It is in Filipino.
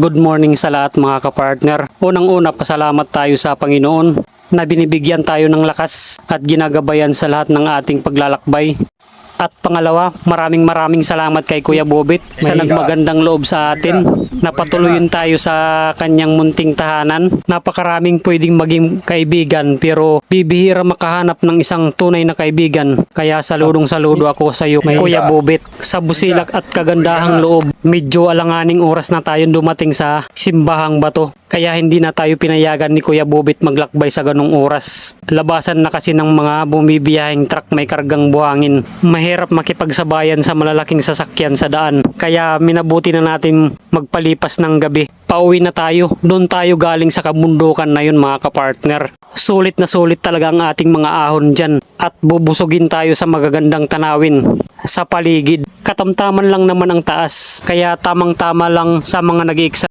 Good morning sa lahat mga kapartner. Unang-una, pasalamat tayo sa Panginoon na binibigyan tayo ng lakas at ginagabayan sa lahat ng ating paglalakbay. At pangalawa, maraming maraming salamat kay Kuya Bobit sa nagmagandang loob sa atin. Napatuloyin tayo sa kanyang munting tahanan. Napakaraming pwedeng maging kaibigan pero bibihira makahanap ng isang tunay na kaibigan. Kaya saludong saludo ako sa iyo, Mahiga. Kuya Bobit. Sa busilak at kagandahang loob, medyo alanganing oras na tayong dumating sa simbahang bato. Kaya hindi na tayo pinayagan ni Kuya Bobit maglakbay sa ganong oras. Labasan na kasi ng mga bumibiyahing truck may kargang buhangin. Mahirap makipagsabayan sa malalaking sasakyan sa daan. Kaya minabuti na natin magpalipas ng gabi. Pauwi na tayo. Doon tayo galing sa kabundukan na yun mga kapartner. Sulit na sulit talaga ang ating mga ahon dyan. At bubusugin tayo sa magagandang tanawin sa paligid. Katamtaman lang naman ang taas. Kaya tamang-tama lang sa mga nag